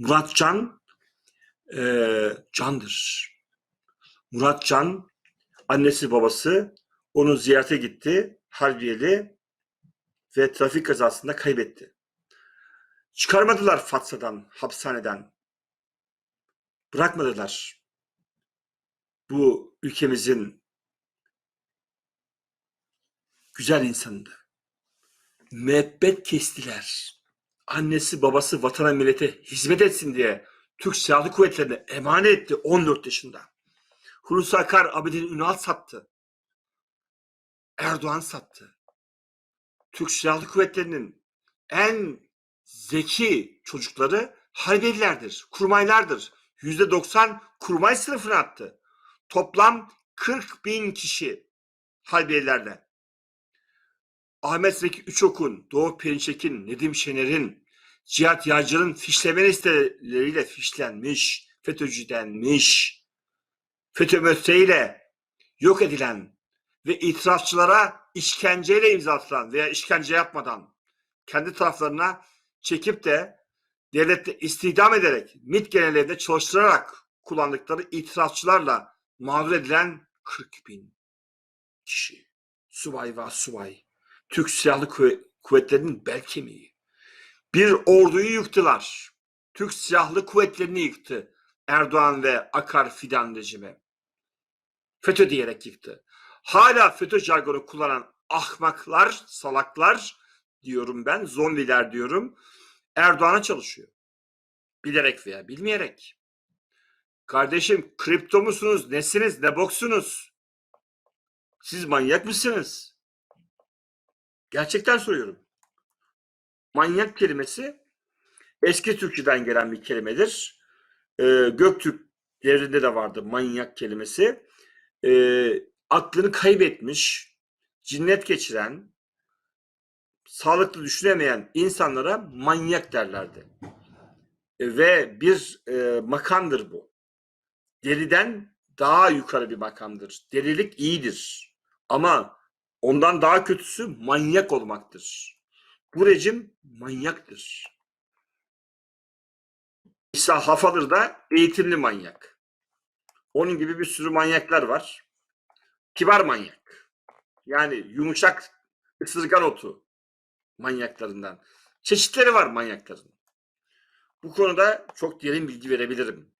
Muratcan e, candır. Muratcan annesi babası onu ziyarete gitti Harbiyeli ve trafik kazasında kaybetti. Çıkarmadılar Fatsa'dan, hapishaneden. Bırakmadılar. Bu ülkemizin güzel insanıydı. Müebbet kestiler. Annesi babası vatana millete hizmet etsin diye Türk Silahlı Kuvvetleri'ne emanet etti 14 yaşında. Hulusi Akar Abidin Ünal sattı. Erdoğan sattı. Türk Silahlı Kuvvetleri'nin en zeki çocukları harbiyelilerdir, kurmaylardır. Yüzde 90 kurmay sınıfına attı. Toplam 40 bin kişi harbiyelerde. Ahmet Zeki Üçok'un, Doğu Perinçek'in, Nedim Şener'in, Cihat Yağcı'nın fişleme listeleriyle fişlenmiş, FETÖ'cü denmiş, FETÖ mötteğiyle yok edilen ve itirafçılara işkenceyle imza atılan veya işkence yapmadan kendi taraflarına çekip de devlette istihdam ederek MİT genelinde çalıştırarak kullandıkları itirafçılarla mağdur edilen 40 bin kişi. Subay ve subay. Türk Silahlı Kuvve- Kuvvetleri'nin bel kemiği. Bir orduyu yıktılar. Türk Silahlı Kuvvetleri'ni yıktı. Erdoğan ve Akar Fidan rejimi. FETÖ diyerek yıktı. Hala FETÖ jargonu kullanan ahmaklar, salaklar diyorum ben, zombiler diyorum. Erdoğan'a çalışıyor. Bilerek veya bilmeyerek. Kardeşim kripto musunuz, nesiniz, ne boksunuz? Siz manyak mısınız? Gerçekten soruyorum. Manyak kelimesi eski Türkçeden gelen bir kelimedir. Ee, Göktürk devrinde de vardı manyak kelimesi. Ee, aklını kaybetmiş, cinnet geçiren, sağlıklı düşünemeyen insanlara manyak derlerdi. E, Ve bir e, makamdır bu. Deliden daha yukarı bir makamdır. Delilik iyidir. Ama ondan daha kötüsü manyak olmaktır. Bu rejim manyaktır. İsa Hafadır da eğitimli manyak. Onun gibi bir sürü manyaklar var. Kibar manyak. Yani yumuşak ısırgan otu manyaklarından. Çeşitleri var manyakların. Bu konuda çok derin bilgi verebilirim.